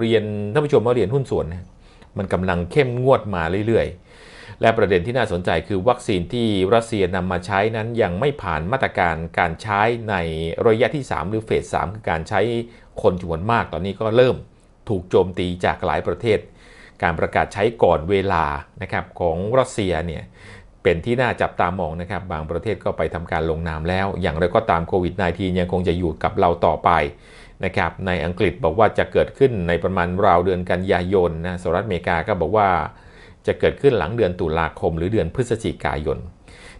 เรียนท่านผู้ชมว่าเรียนหุ้นส่วนมันกำลังเข้มงวดมาเรื่อยๆ และประเด็นที่น่าสนใจคือวัคซีนที่รัสเซียนำมาใช้นั้นยังไม่ผ่านมาตรการการใช้ในระยะที่ 3 หรือเฟส 3 คือการใช้คนจำนวนมากตอนนี้ก็เริ่มถูกโจมตีจากหลายประเทศ การประกาศใช้ก่อนเวลานะครับของรัสเซียเนี่ยเป็นที่น่าจับตามองนะครับ บางประเทศก็ไปทำการลงนามแล้ว อย่างไรก็ตามโควิด -19 ยังคงจะอยู่กับเราต่อไป นะครับในอังกฤษบอกว่าจะเกิดขึ้นในประมาณราวเดือนกันยายนนะสหรัฐอเมริกาก็บอกว่าจะเกิดขึ้นหลังเดือนตุลาคม หรือเดือนพฤศจิกายน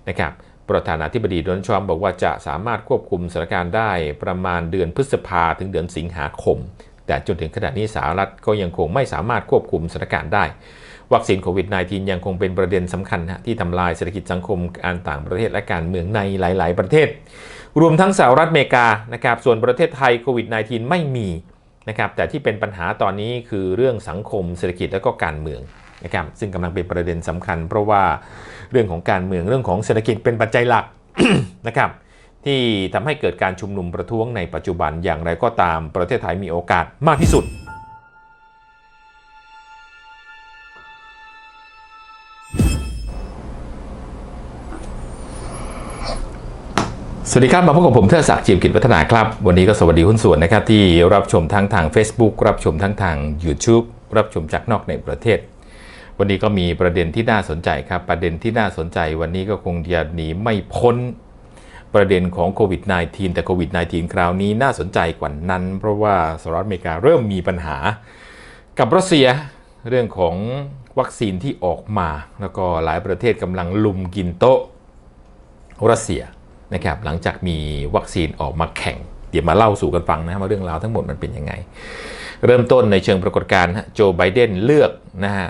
นะครับประธานาธิบดีโดนัลด์ทรัมป์บอกว่าจะสามารถควบคุมสถานการณ์ได้ประมาณเดือนพฤษภาถึงเดือนสิงหาคม แต่จนถึงขณะนี้สหรัฐก็ยังคงไม่สามารถควบคุมสถานการณ์ได้ วัคซีนโควิด -19 ยังคงเป็นประเด็นสำคัญนะที่ทำลายเศรษฐกิจสังคมการต่างประเทศและการเมืองในหลาย ๆ ประเทศ รวมทั้งสหรัฐอเมริกานะครับส่วนประเทศไทยโควิด -19 ไม่มีนะครับแต่ที่เป็นปัญหาตอนนี้คือเรื่องสังคมเศรษฐกิจและก็การเมืองนะครับซึ่งกำลังเป็นประเด็นสำคัญ เพราะว่าเรื่องของการเมืองเรื่องของเศรษฐกิจเป็นปัจจัยหลักนะครับที่ทำให้เกิดการชุมนุมประท้วงในปัจจุบันอย่างไรก็ตามประเทศไทยมีโอกาสมากที่สุด สวัสดีครับ มาพบกับผมเทอศักดิ์จิมกิจวัฒนาครับ วันนี้ก็สวัสดีหุ้นส่วนนะครับ ที่รับชมทั้งทาง Facebook รับชมทั้งทาง YouTube รับชมจากนอกในประเทศ วันนี้ก็มีประเด็นที่น่าสนใจครับ ประเด็นที่น่าสนใจวันนี้ก็คงจะหนีไม่พ้นประเด็นของโควิด -19 แต่โควิด -19 คราวนี้น่าสนใจกว่านั้น เพราะว่าสหรัฐอเมริกาเริ่มมีปัญหา กับรัสเซียเรื่องของวัคซีนที่ออกมา แล้วก็หลายประเทศกำลังลุมกินโต๊ะรัสเซีย นะครับหลังจากมีวัคซีนออกมาแข่ง เดี๋ยวมาเล่าสู่กันฟังนะว่าเรื่องราวทั้งหมดมันเป็นยังไง เริ่มต้นในเชิงปรากฏการณ์โจไบเดนเลือกนะฮะ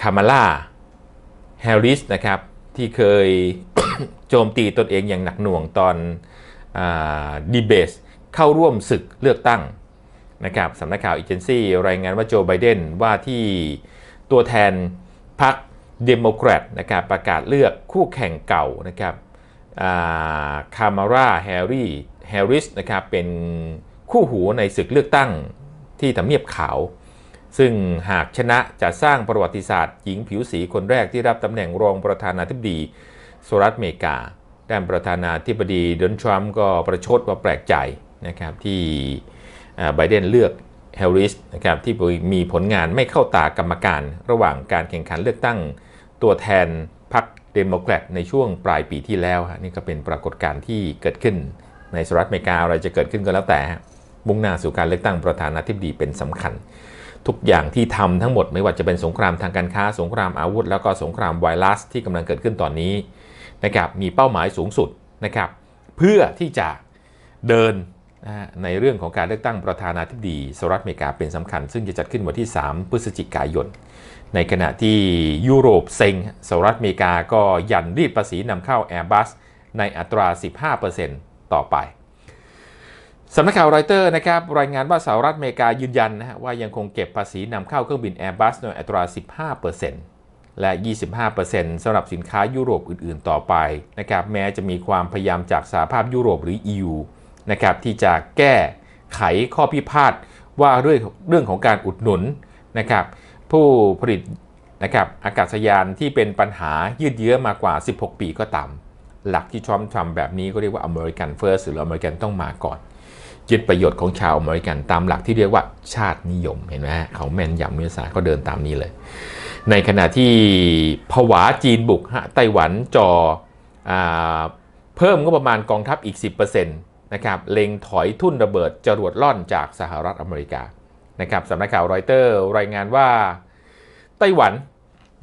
คามาลาแฮร์ริสนะครับที่เคยโจมตีตนเองอย่างหนักหน่วงตอนดีเบสเข้าร่วมศึกเลือกตั้งนะครับสำนักข่าวอีเจนซี่รายงานว่าโจไบเดนว่าที่ตัวแทนพรรคเดโมแครตนะครับประกาศเลือกคู่แข่งเก่านะครับ คามาราแฮร์รี่แฮร์ริสนะครับเป็นคู่หูในศึกเลือกตั้งที่ทำเนียบขาว ซึ่งหากชนะจะสร้างประวัติศาสตร์หญิงผิวสีคนแรกที่รับตำแหน่งรองประธานาธิบดีสหรัฐอเมริกาด้านประธานาธิบดีโดนัลด์ทรัมป์ก็ประชดว่าแปลกใจนะครับที่ไบเดนเลือกแฮร์ริสนะครับที่มีผลงานไม่เข้าตากรรมการระหว่างการแข่งขันเลือกตั้งตัวแทนพรรค เดโมแครตในช่วงปลายปีที่แล้วนี่ก็เป็นปรากฏการณ์ที่เกิดขึ้นในสหรัฐอเมริกาอะไรจะเกิดขึ้นก็แล้วแต่ มุ่งหน้าสู่การเลือกตั้งประธานาธิบดีเป็นสำคัญ ทุกอย่างที่ทำทั้งหมดไม่ว่าจะเป็นสงครามทางการค้าสงครามอาวุธ แล้วก็สงครามไวรัสที่กำลังเกิดขึ้นตอนนี้นะครับมีเป้าหมายสูงสุดนะครับเพื่อที่จะเดิน นะในเรื่องของการเลือกตั้งประธานาธิบดีสหรัฐอเมริกาเป็นสำคัญ ซึ่งจะจัดขึ้นวันที่ 3 พฤศจิกายน ในขณะที่ยุโรปเซ็งสหรัฐอเมริกาก็ยันรีดภาษีนำเข้า Airbus ในอัตรา 15%ต่อไปสำนักข่าวรอยเตอร์นะครับรายงานว่าสหรัฐอเมริกายืนยันนะฮะว่ายังคงเก็บภาษีนำเข้าเครื่องบิน Airbus ในอัตรา 15%และ 25%สำหรับสินค้ายุโรปอื่น ๆ ต่อไปนะครับแม้จะมีความพยายามจากสหภาพยุโรปหรือ EU นะครับที่จะแก้ไขข้อพิพาทว่าเรื่องเรื่องของการอุดหนุนนะครับผู้ผลิตนะครับอากาศยานที่เป็นปัญหายืดเยื้อมากว่า 16 ปีก็ตามหลักที่ทรัมป์ทำแบบนี้ก็เรียกว่าอเมริกันเฟิร์สหรืออเมริกันต้องมาก่อนยึดประโยชน์ของชาวอเมริกันตามหลักที่เรียกว่าชาตินิยมเห็นไหมเขาแมนยำเนื้อสาเขาเดินตามนี้เลย ในขณะที่ผวาจีนบุกฮะไต้หวันจออเพิ่มก็ประมาณกองทัพอีก 10% นะครับเล็งถอยทุ่นระเบิดจรวดล่อนจากสหรัฐอเมริกานะครับสำนักข่าวรอยเตอร์รายงานว่าไต้หวัน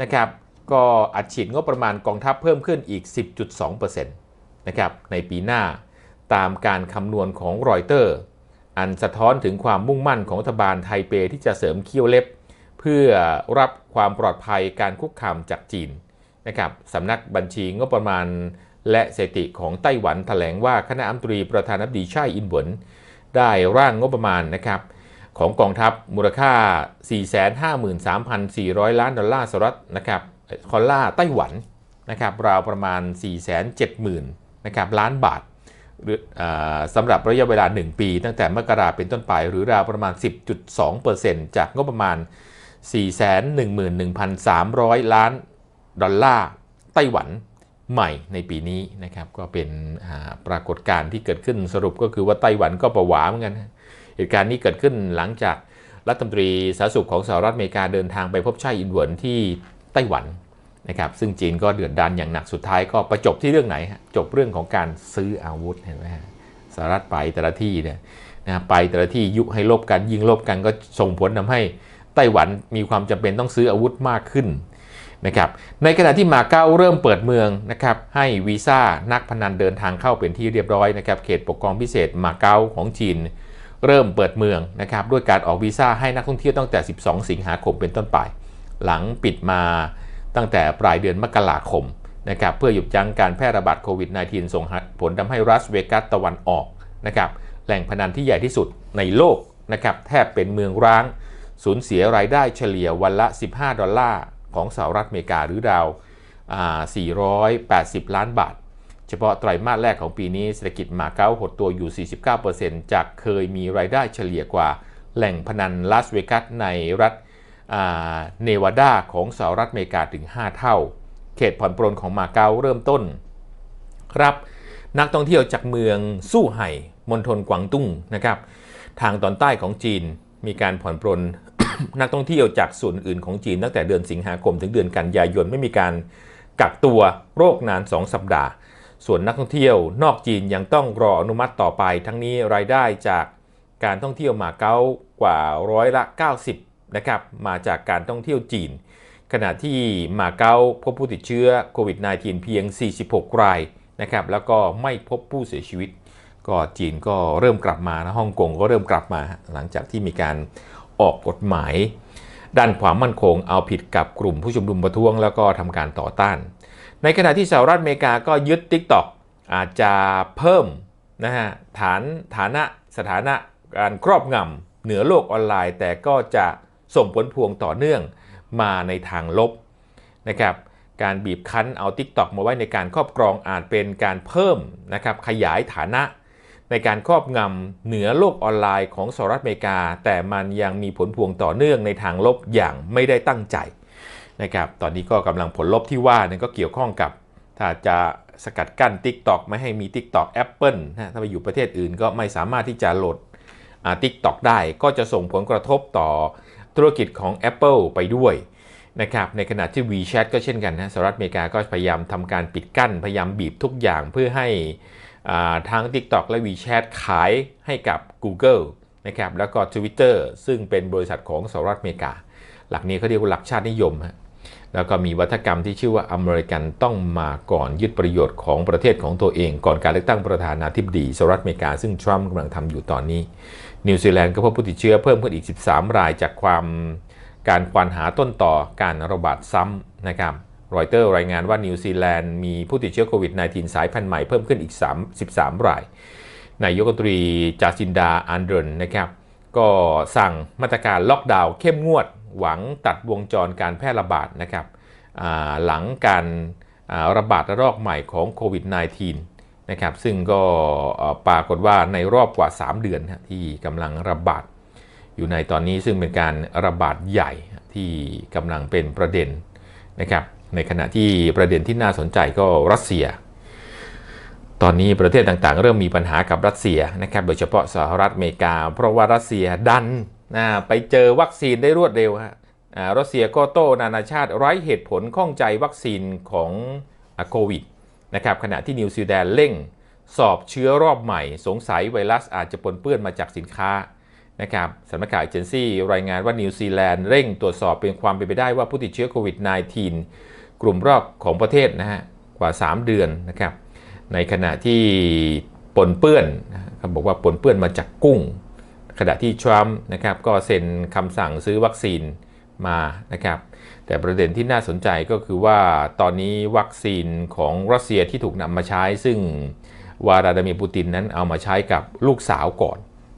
นะครับก็อัดฉีดงบประมาณกองทัพเพิ่มขึ้นอีก 10.2%นะครับในปีหน้าตามการคำนวณของรอยเตอร์ อันสะท้อนถึงความมุ่งมั่นของรัฐบาลไทเปที่จะเสริมเคี้ยวเล็บ เพื่อรับความปลอดภัยการคุกคามจากจีนนะครับสำนักบัญชีงบประมาณ และเสถิติของไต้หวันถแถลงว่าคณะอัมตรีประธานาธิบดีช่อินหวนได้ร่างงบประมาณนะครับของกองทัพมูลค่า 453,400 ล้านดอลลาร์สหรัฐนะครับคอลลาไต้หวันนะครับราวประมาณ 470,000นะครับล้านบาทหรือสำหรับระยะเวลา 1 ปี ตั้งแต่มกราเป็นต้นไป หรือราวประมาณ 10.2%จากงบประมาณ 411,300 ล้านดอลลาร์ไต้หวัน ใหม่ในปีนี้นะครับก็เป็นปรากฏการณ์ที่เกิดขึ้นสรุปก็คือว่าไต้หวันก็ประหวาเหมือนกัน เหตุการณ์นี้เกิดขึ้นหลังจากรัฐมนตรีสาธารณสุขของสหรัฐอเมริกาเดินทางไปพบไช่อินเหวนที่ไต้หวันนะครับซึ่งจีนก็เดือดดานอย่างหนักสุดท้ายก็ประจบที่เรื่องไหน จบเรื่องของการซื้ออาวุธเห็นไหมฮะสหรัฐไปแต่ละที่เนี่ยนะไปแต่ละที่ยุให้ลบกันยิงลบกันก็ส่งผลทำให้ไต้หวันมีความจำเป็นต้องซื้ออาวุธมากขึ้น นะครับในขณะที่มาเก๊าเริ่มเปิดเมืองนะครับให้วีซ่านักพนันเดินทางเข้าเป็นที่เรียบร้อยนะครับเขตปกครองพิเศษมาเก๊าของจีน เริ่มเปิดเมืองนะครับด้วยการออกวีซ่าให้นักท่องเที่ยวตั้งแต่ 12 สิงหาคมเป็นต้นไป หลังปิดมาตั้งแต่ปลายเดือนมกราคมนะครับเพื่อหยุดยั้งการแพร่ระบาดโควิด -19 ส่งผลทำให้รัสเวกัสตะวันออกนะครับแหล่งพนันที่ใหญ่ที่สุดในโลกนะครับแทบเป็นเมืองร้าง สูญเสียรายได้เฉลี่ยวันละ 15 ดอลลาร์ ของสหรัฐอเมริกาหรือราว 480 ล้านบาท เฉพาะไตรมาสแรกของปีนี้เศรษฐกิจมาเก๊าหดตัวอยู่ 49%จากเคยมีรายได้เฉลี่ยกว่าแหล่งพนันลาสเวกัสในรัฐเนวาดาของสหรัฐอเมริกาถึง 5 เท่า เขตผ่อนปรนของมาเก๊าเริ่มต้น ครับ นักท่องเที่ยวจากเมืองสู้ไห่มณฑลกวางตุ้งนะครับ ทางตอนใต้ของจีนมีการผ่อนปรน นักท่องเที่ยวจากส่วนอื่นของจีนตั้งแต่เดือนสิงหาคมถึงเดือนกันยายนไม่มีการกักตัวโรคนาน 2 สัปดาห์ ส่วนนักท่องเที่ยวนอกจีนยังต้องรออนุมัติต่อไป ทั้งนี้รายได้จากการท่องเที่ยวมาเก๊ากว่าร้อยละ 90นะครับมาจากการท่องเที่ยวจีน ขณะที่มาเก๊าพบผู้ติดเชื้อโควิด -19 เพียง 46 รายนะครับแล้วก็ไม่พบผู้เสียชีวิต ก็จีนก็เริ่มกลับมานะฮ่องกงก็เริ่มกลับมา หลังจากที่มีการ ออกกฎหมาย ด้านความมั่นคงเอาผิดกับกลุ่มผู้ชุมนุมประท้วงแล้วก็ทำการต่อต้าน ในขณะที่สหรัฐอเมริกาก็ยึด TikTok อาจจะเพิ่มนะฮะฐานฐานะสถานะการครอบงำเหนือโลกออนไลน์ แต่ก็จะส่งผลพวงต่อเนื่องมาในทางลบนะครับการบีบคั้นเอา TikTok มาไว้ในการครอบครองอาจเป็นการเพิ่มนะครับขยายฐานะ ในการครอบงำเหนือโลกออนไลน์ของสหรัฐอเมริกา แต่มันยังมีผลพวงต่อเนื่องในทางลบอย่างไม่ได้ตั้งใจนะครับตอนนี้ก็กำลังผลลบที่ว่านี่ยก็เกี่ยวข้องกับ ถ้าจะสกัดกั้น TikTok ไม่ให้มี TikTok Apple นะถ้าไปอยู่ประเทศอื่นก็ไม่สามารถที่จะโหลดอ่า TikTok ได้ก็จะส่งผลกระทบต่อธุรกิจของ Apple ไปด้วยนะครับในขณะที่ WeChat ก็เช่นกันนะสหรัฐอเมริกาก็พยายามทำการปิดกั้น พยายามบีบทุกอย่างเพื่อให้ ทั้ง TikTok และ WeChat ขายให้กับ Google นะครับแล้วก็ Twitter ซึ่งเป็นบริษัทของสหรัฐอเมริกา หลักนี้เขาเรียกว่าหลักชาตินิยมฮะแล้วก็มีวัฒกรรมที่ชื่อว่าอเมริกันต้องมาก่อนยึดประโยชน์ของประเทศของตัวเอง ก่อนการเลือกตั้งประธานาธิบดีสหรัฐอเมริกา ซึ่งทรัมป์กำลังทำอยู่ตอนนี้ นิวซีแลนด์ก็พบผู้ติดเชื้อเพิ่มขึ้นอีก 13 รายจากความการควานหาต้นต่อการระบาดซ้ำนะครับ รอยเตอร์รายงานว่านิวซีแลนด์มีผู้ติดเชื้อโควิด -19 สายพันธุ์ใหม่เพิ่มขึ้นอีก 3 13 ราย นายกรัฐมนตรีจาซินดาอันเดรนนะครับก็สั่งมาตรการล็อกดาวน์เข้มงวด หวังตัดวงจรการแพร่ระบาดนะครับหลังการาระบาดระลอกใหม่ของโควิด -19 นะครับซึ่งก็ปรากฏว่าในรอบกว่า 3 เดือนที่กำลังระบาดอยู่ในตอนนี้ซึ่งเป็นการระบาดใหญ่ที่กำลังเป็นประเด็นนะครับ ในขณะที่ประเด็นที่น่าสนใจก็รัสเซีย ตอนนี้ประเทศต่างๆ เริ่มมีปัญหากับรัสเซียนะครับโดยเฉพาะสหรัฐอเมริกา เพราะว่ารัสเซียดันไปเจอวัคซีนได้รวดเร็วฮะรัสเซียก็โต้นานาชาติไร้เหตุผลข้องใจวัคซีนของโควิดนะครับขณะที่นิวซีแลนด์เร่ง สอบเชื้อรอบใหม่ สงสัยไวรัสอาจจะปนเปื้อนมาจากสินค้านะครับสำนักข่าวเอเจนซี่รายงานว่านิวซีแลนด์เร่งตรวจสอบเป็นความเป็นไปได้ว่าผู้ติดเชื้อโควิด -19 กลุ่มแรกของประเทศนะฮะกว่า 3 เดือนนะครับ ในขณะที่ปนเปื้อนนะเขาบอกว่าปนเปื้อนมาจากกุ้ง ขณะที่ทรัมป์นะครับก็เซ็นคำสั่งซื้อวัคซีนมานะครับ แต่ประเด็นที่น่าสนใจก็คือว่าตอนนี้วัคซีนของรัสเซียที่ถูกนำมาใช้ ซึ่งวลาดามิร์ปูตินนั้นเอามาใช้กับลูกสาวก่อน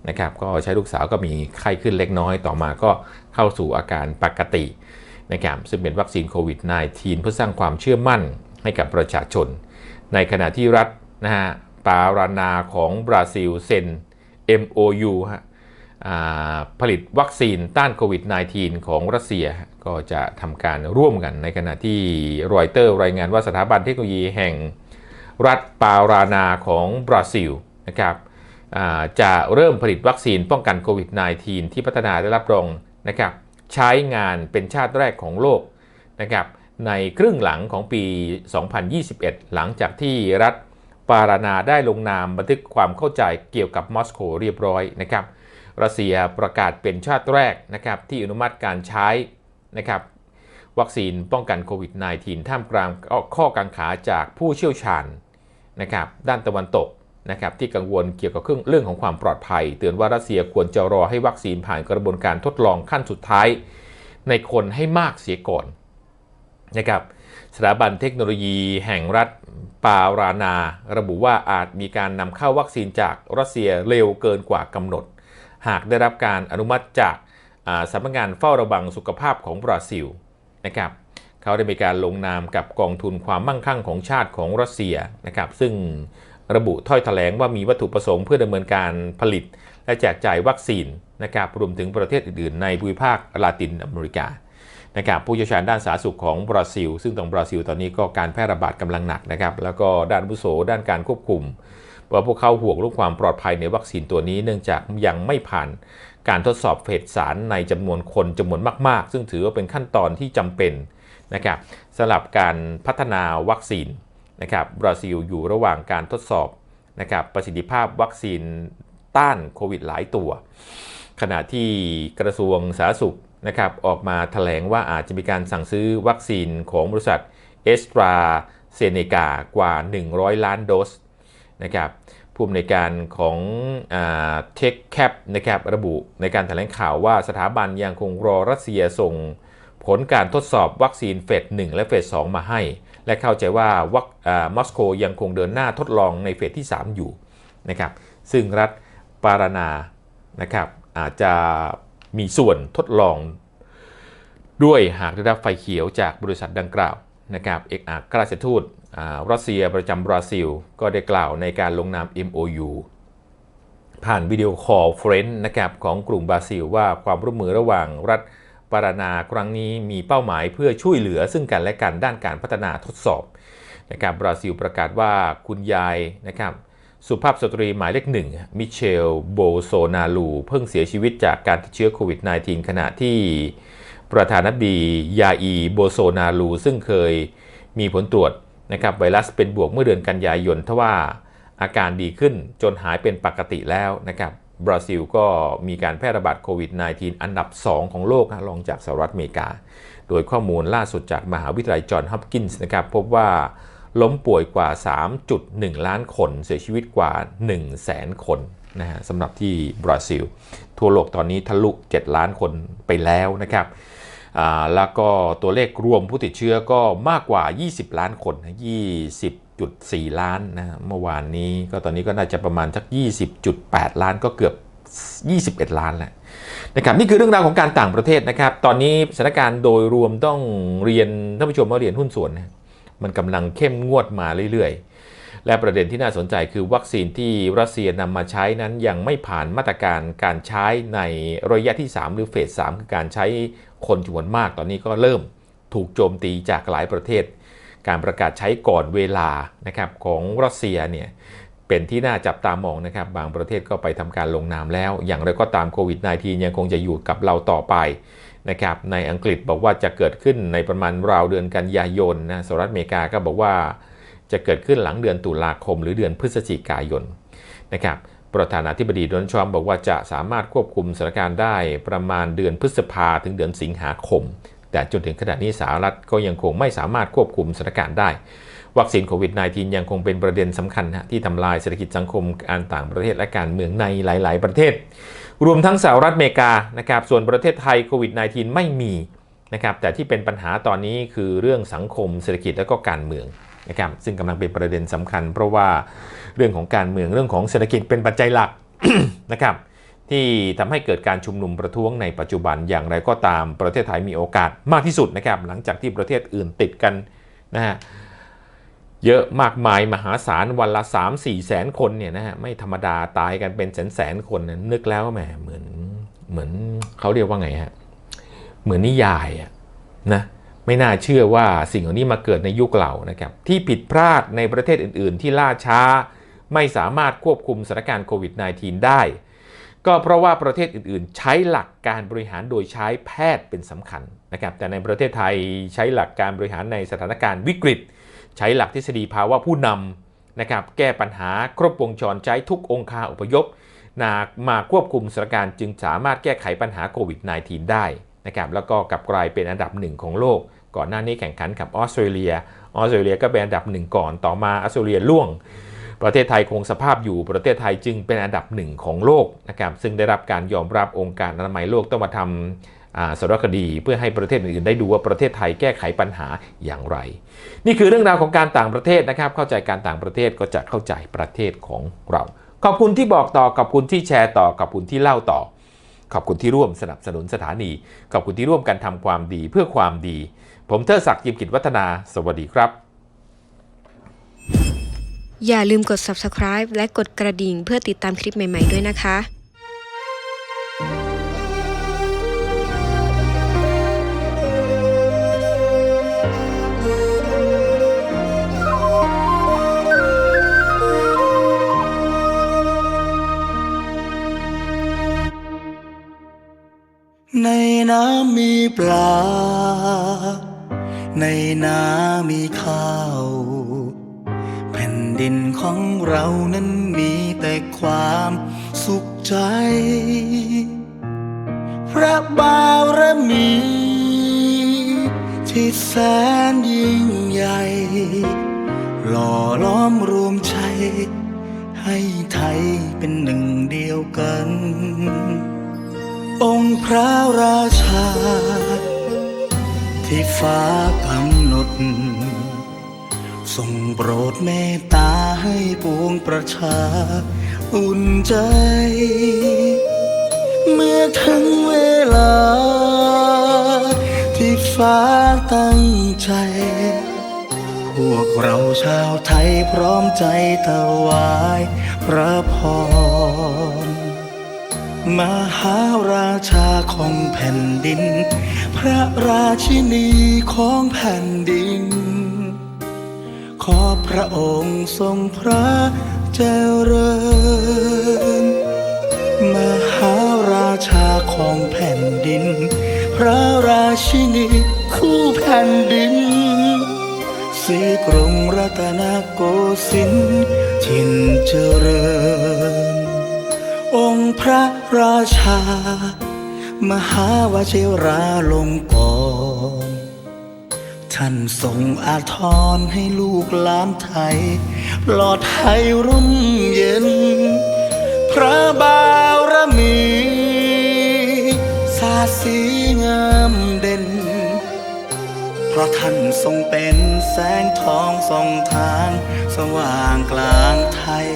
นะครับ ก็ใช้ลูกสาวก็มีไข้ขึ้นเล็กน้อยต่อมาก็เข้าสู่อาการปกติ นะครับซึ่งเป็นวัคซีนโควิด -19 เพื่อสร้างความเชื่อมั่นให้กับประชาชน ในขณะที่รัฐนะฮะปารานาของบราซิลเซ็น MOU ฮะอ่าผลิตวัคซีนต้านโควิด -19 ของรัสเซียก็จะทำการร่วมกันในขณะที่รอยเตอร์รายงานว่าสถาบันเทคโนโลยีแห่งรัฐปารานาของบราซิลนะครับจะเริ่มผลิตวัคซีนป้องกันโควิด -19 ที่พัฒนาได้รับรองนะครับ ใช้งานเป็นชาติแรกของโลกนะครับในครึ่งหลังของปี 2021 หลังจากที่รัฐปารานาได้ลงนามบันทึกความเข้าใจเกี่ยวกับมอสโกเรียบร้อยนะครับรัสเซียประกาศเป็นชาติแรกนะครับที่อนุมัติการใช้นะครับวัคซีนป้องกันโควิด -19 ท่ามกลางข้อกังขาจากผู้เชี่ยวชาญนะครับด้านตะวันตก นะครับที่กังวลเกี่ยวกับเรื่องของความปลอดภัย เตือนว่ารัสเซียควรจะรอให้วัคซีนผ่านกระบวนการทดลองขั้นสุดท้าย ในคนให้มากเสียก่อนนะครับสถาบันเทคโนโลยีแห่งรัฐปารานา ระบุว่าอาจมีการนำเข้าวัคซีนจากรัสเซียเร็วเกินกว่ากำหนด หากได้รับการอนุมัติจากาสำนักงานเฝ้าระวังสุขภาพของบราซิลนะครับเขาได้มีการลงนามกับกองทุนความมั่งคั่งของชาติของรัสเซียนะครับซึ่ง ระบุถ้อยแถลงว่ามีวัตถุประสงค์เพื่อดำเนินการผลิต และแจกจ่ายวัคซีนนะครับรวมถึงประเทศอื่นๆ ในภูมิภาคลาตินอเมริกานะครับผู้เชี่ยวชาญด้านสาธารณสุขของบราซิล ซึ่งตรงบราซิลตอนนี้ก็การแพร่ระบาดกำลังหนักนะครับแล้วก็ด้านอาวุโสด้านการควบคุมว่าพวกเขาห่วงเรื่องความปลอดภัยในวัคซีนตัวนี้ เนื่องจากยังไม่ผ่านการทดสอบเฟสสารในจำนวนคนจำนวนมาก ๆ ซึ่งถือว่าเป็นขั้นตอนที่จำเป็นนะครับสำหรับการพัฒนาวัคซีน นะครับบราซิลอยู่ระหว่างการทดสอบนะครับประสิทธิภาพวัคซีนต้านโควิดหลายตัว ขณะที่กระทรวงสาธารณสุขนะครับออกมาถแถลงว่าอาจจะมีการสั่งซื้อวัคซีนของบริษัทเอสตราเซเนกากว่า 100 ล้านโดสนะครับผู้อำนวยการของเทคแคปนะครับระบุในการแถลงข่าวว่าสถาบันยังคงรอรัสเซียส่งผลการทดสอบวัคซีนเฟส 1 และเฟส 2 มาให้ และเข้าใจว่าวัคมอสโกยังคงเดินหน้าทดลองในเฟสที่ 3 อยู่นะครับซึ่งรัฐปารานานะครับอาจจะมีส่วนทดลอง ด้วยหากได้รับไฟเขียวจากบริษัทดังกล่าวนะครับเอกอัครราชทูตรัสเซียประจำบราซิล ก็ได้กล่าวในการลงนาม MOU ผ่านวิดีโอคอลเฟรนด์นะครับของกลุ่มบราซิลว่าความร่วมมือระหว่างรัฐ ปารานาครั้งนี้มีเป้าหมายเพื่อช่วยเหลือซึ่งกันและกันด้านการพัฒนาทดสอบนะครับบราซิลประกาศว่าคุณยายนะครับสุภาพสตรีหมายเลขหนึ่งมิเชลโบโซนาลู เพิ่งเสียชีวิตจากการติดเชื้อโควิด -19 ขณะที่ประธานาธิบดียาอีโบโซนาลู ซึ่งเคยมีผลตรวจนะครับไวรัสเป็นบวกเมื่อเดือนกันยายนทว่าอาการดีขึ้นจนหายเป็นปกติแล้วนะครับ บราซิลก็มีการแพร่ระบาดโควิด -19 อันดับ 2 ของโลกรองจากสหรัฐอเมริกา โดยข้อมูลล่าสุดจากมหาวิทยาลัยจอห์นฮอปกินส์นะครับพบว่าล้มป่วยกว่า 3.1 ล้านคน เสียชีวิตกว่า 1 0 0 0 0แสนคนนะฮะสำหรับที่บราซิล ทั่วโลกตอนนี้ทะลุ 7 ล้านคนไปแล้วนะครับแล้วก็ตัวเลขรวมผู้ติดเชื้อก็มากกว่า 20 ล้านคน20 20.4ล้านนะเมื่อวานนี้ก็ตอนนี้ก็น่าจะประมาณสัก 20.8 ล้านก็เกือบ 21 ล้านแล้วนะครับนี่คือเรื่องราวของการต่างประเทศนะครับ ตอนนี้สถานการณ์โดยรวมต้องเรียนท่านผู้ชมว่าเรียนหุ้นส่วนนะมันกำลังเข้มงวดมาเรื่อยๆ และประเด็นที่น่าสนใจคือวัคซีนที่รัสเซียนำมาใช้นั้นยังไม่ผ่านมาตรการการใช้ในระยะที่ 3 หรือเฟส3คือการใช้คนจำนวนมากตอนนี้ก็เริ่มถูกโจมตีจากหลายประเทศ การประกาศใช้ก่อนเวลานะครับของรัสเซียเนี่ยเป็นที่น่าจับตามองนะครับ บางประเทศก็ไปทำการลงนามแล้ว อย่างไรก็ตามโควิด -19 ยังคงจะอยู่กับเราต่อไปนะครับ ในอังกฤษบอกว่าจะเกิดขึ้นในประมาณราวเดือนกันยายนนะ สหรัฐอเมริกาก็บอกว่าจะเกิดขึ้นหลังเดือนตุลาคม หรือเดือนพฤศจิกายนนะครับ ประธานาธิบดีโดนัลด์ทรัมป์บอกว่าจะสามารถควบคุมสถานการณ์ได้ประมาณเดือนพฤษภาถึงเดือนสิงหาคม แต่จนถึงขณะนี้สหรัฐก็ยังคงไม่สามารถควบคุมสถานการณ์ได้ วัคซีนโควิด -19 ยังคงเป็นประเด็นสำคัญนะที่ทำลายเศรษฐกิจสังคมการต่างประเทศและการเมืองในหลาย ๆ ประเทศ รวมทั้งสหรัฐอเมริกานะครับส่วนประเทศไทยโควิด -19 ไม่มีนะครับแต่ที่เป็นปัญหาตอนนี้คือเรื่องสังคมเศรษฐกิจและก็การเมืองนะครับซึ่งกำลังเป็นประเด็นสำคัญ เพราะว่าเรื่องของการเมืองเรื่องของเศรษฐกิจเป็นปัจจัยหลักนะครับ ที่ทำให้เกิดการชุมนุมประท้วงในปัจจุบันอย่างไรก็ตามประเทศไทยมีโอกาสมากที่สุดนะครับหลังจากที่ประเทศอื่นติดกันนะฮะเยอะมากมายมหาศาลวันละ 3 4 แสนคนเนี่ยนะฮะไม่ธรรมดาตายกันเป็นแสนแสนคนนะนึกแล้วแหมเหมือนเหมือนเขาเรียกว่าไงฮะเหมือนนิยายอะนะไม่น่าเชื่อว่าสิ่งเหล่านี้มาเกิดในยุคเรานะครับที่ผิดพลาดในประเทศอื่น ๆ ที่ล่าช้า ไม่สามารถควบคุมสถานการณ์โควิด -19 ได้ ก็เพราะว่าประเทศอื่นๆ ใช้หลักการบริหารโดยใช้แพทย์เป็นสำคัญนะครับแต่ในประเทศไทยใช้หลักการบริหารในสถานการณ์วิกฤต ใช้หลักทฤษฎีภาวะผู้นำนะครับแก้ปัญหาครบวงจรใช้ทุกองคาอพยพนามาควบคุมสถานการณ์จึงสามารถแก้ไขปัญหาโควิด -19 ได้นะครับแล้วก็กลับกลายเป็นอันดับหนึ่งของโลก ก่อนหน้านี้แข่งขันกับออสเตรเลียออสเตรเลียก็เป็นอันดับหนึ่งก่อนต่อมาออสเตรเลียล่วง ประเทศไทยคงสภาพอยู่ประเทศไทยจึงเป็นอันดับหนึ่งของโลกนะครับซึ่งได้รับการยอมรับองค์การอนามัยโลกต้องมาทำสารคดีเพื่อให้ประเทศอื่นๆได้ดูว่าประเทศไทยแก้ไขปัญหาอย่างไร นี่คือเรื่องราวของการต่างประเทศนะครับ เข้าใจการต่างประเทศก็จะเข้าใจประเทศของเรา ขอบคุณที่บอกต่อขอบคุณที่แชร์ต่อขอบคุณที่เล่าต่อ ขอบคุณที่ร่วมสนับสนุนสถานี ขอบคุณที่ร่วมกันทำความดีเพื่อความดี ผมเทอศักดิ์ยิมกิจวัฒนา สวัสดีครับ อย่าลืมกด subscribe และกดกระดิ่งเพื่อติดตามคลิปใหม่ๆด้วยนะคะในน้ำมีปลา ในนามีข้าว ดินของเรานั้นมีแต่ความสุขใจ พระบารมี ที่แสนยิ่งใหญ่ หล่อล้อมรวมใจให้ไทยเป็นหนึ่งเดียวกัน องค์พระราชา ที่ฟ้ากำหนด ทรงโปรดเมตตาให้ปวงประชา อุ่นใจ เมื่อถึงเวลา ที่ฟ้าตั้งใจ พวกเราชาวไทยพร้อมใจถวายพระพร มหาราชาของแผ่นดิน พระราชินีของแผ่นดิน พระองค์ทรงพระเจริญ มหาราชาของแผ่นดิน พระราชินีคู่แผ่นดินสีกรุงรัตนโกสินทร์ินเจริญ องค์พระราชา มหาวชิราลงกรณ์ ท่านทรงอาทรให้ลูกหลานไทย ปลอดภัยร่มเย็น พระบารมีสาสีงามเด่น เพราะท่านทรงเป็นแสงทองส่องทาง สว่างกลางไทย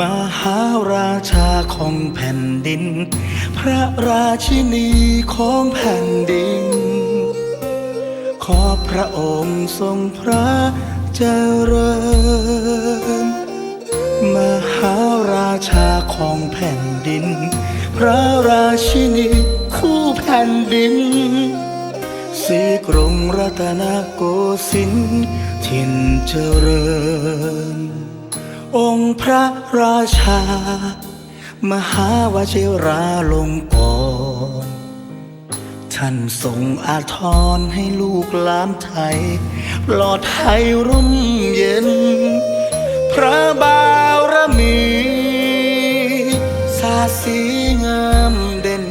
มหาราชาของแผ่นดิน พระราชินีของแผ่นดิน ขอพระองค์ทรงพระเจริญ มหาราชาของแผ่นดิน พระราชินีคู่แผ่นดินสีกรุงรัตนโกสินทร์ถิ่นเจริญ องค์พระราชา มหาวชิราลงกรท่านทรงอาทรให้ลูกหลานไทยปลอดภัยร่มเย็น พระบารมีสาสีงามเด่น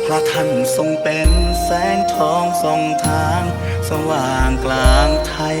เพราะท่านทรงเป็นแสงทองส่องทาง สว่างกลางไทย